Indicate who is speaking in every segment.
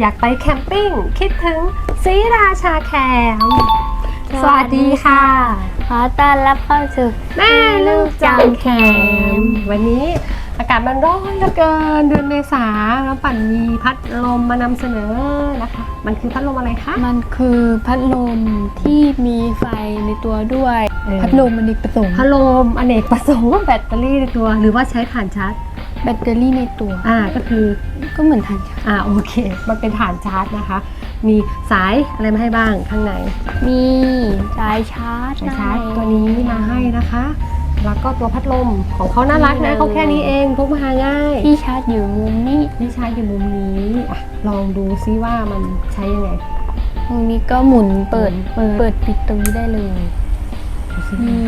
Speaker 1: อยากไปแคมปิ้ง คิดถึงศรีราชาแคมป์สวัสดีค่ะ
Speaker 2: ขอต้อนรับเข้าสู่
Speaker 1: แม่ลูกจังแคมป์วันนี้อากาศมันร้อนเหลือเกินเดือนเมษาแล้วปั่นมีพัดลมมานำเสนอนะคะ มันคือพัดลมอะไรคะ
Speaker 2: มันคือพัดลมที่มีไฟในตัวด้วย
Speaker 1: เออ
Speaker 2: พัดลมมันอีกประสงค์
Speaker 1: พัดลมอเนกประสงค์แบตเตอรี่ในตัว หรือว่าใช้ถ่านชาร์จ
Speaker 2: แบตเตอรี่ในตัว
Speaker 1: อ่าก็คือ
Speaker 2: ก็เหมือนทานชา
Speaker 1: อ่าโอเค มันเป็นฐานชาร์จนะคะ มีสายอะไรมาให้บ้างข้างใน
Speaker 2: มีสายชาร์จ
Speaker 1: สายชาร์จตัวนี้มาให้นะคะ แล้วก็ตัวพัดลมของเขาน่ารักนะเขาแค่นี้เองพกมาหาง่าย
Speaker 2: ที่ชาร์จอยู่มุมนี้
Speaker 1: ที่ชาร์จอยู่มุมนี้อะลองดูซิว่ามันใช้ยังไง
Speaker 2: ตรงนี้ก็หมุนเปิด
Speaker 1: เปิด
Speaker 2: เปิดปิดตรงนี้ได้เลย
Speaker 1: ดูสิ
Speaker 2: นี่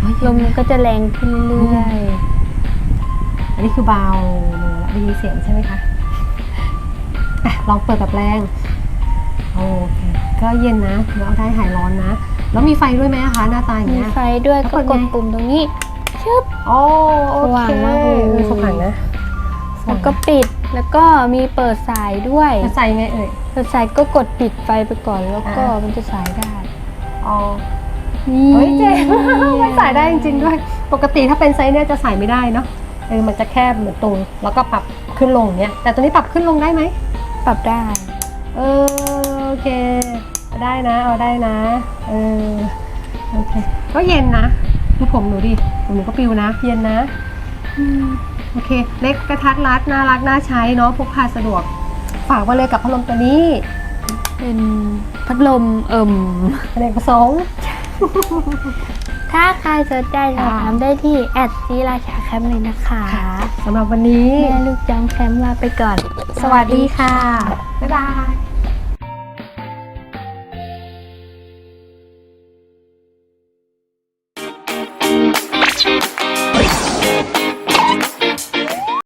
Speaker 1: เฮ้ย
Speaker 2: ลมมันก็จะแรงขึ้นเรื่อย
Speaker 1: อันนี้ คือเบาลงแล้วได้ยินเสียงใช่ไหมคะอะลองเปิดแบบแรงโอเคก็เย็นนะถือว่าเอาได้หายร้อนนะ แล้วมีไฟด้วยไหมคะหน้าตาอย่าง
Speaker 2: มี
Speaker 1: เงี้ย
Speaker 2: ไฟด้วย
Speaker 1: แล้ว
Speaker 2: ก็
Speaker 1: เปิด
Speaker 2: กด
Speaker 1: ไง
Speaker 2: ปุ่มตรงนี้ชึบ
Speaker 1: โอ้โอ
Speaker 2: สว่าง
Speaker 1: เค
Speaker 2: มากเลย
Speaker 1: ออสว่างนะส
Speaker 2: แล้
Speaker 1: ว่าวง
Speaker 2: ก็ปิดแล้วก็มีเปิดสายด้วย
Speaker 1: จะใส่ไงเอ่ย
Speaker 2: เปิดสายก็กดปิดไฟไปก่อนแล้วก็
Speaker 1: อ่ามั
Speaker 2: มันจะสายได้
Speaker 1: อ๋อ
Speaker 2: นี่
Speaker 1: เฮ้ยเจ๋ง มันใส่ได้จริงๆด้วย ปกติถ้าเป็นไซส์เนี่ยจะใส่ไม่ได้เนาะเออมันจะแคบเหมือนตรงแล้วก็ปรับขึ้นลงเนี้ยแต่ตัวนี้ปรับขึ้นลงได้ไหม
Speaker 2: ปรับได้
Speaker 1: เออโอเคเอาได้นะเอาได้นะเออโอเคก็เย็นนะดูผมหนูดิผมหนูก็ปิวนะ เย็นนะโอเค เล็กกระทัดรัดน่ารักน่าใช้เนาะพกพาสะดวก ฝากไว้เลยกับพัดลมตัวนี้
Speaker 2: เป็นพัดลมเอิ่ม
Speaker 1: อเนกประสงค์
Speaker 2: ถ้าใครสนใจสอบถามได้ที่แอดซีราชาแคมป์เลยนะคะ
Speaker 1: สำหรับวันนี้
Speaker 2: แม่ลูกจังแคมป์ลาไปก่อน
Speaker 1: สวัสดีค่ะ บ๊ายบาย
Speaker 3: Thank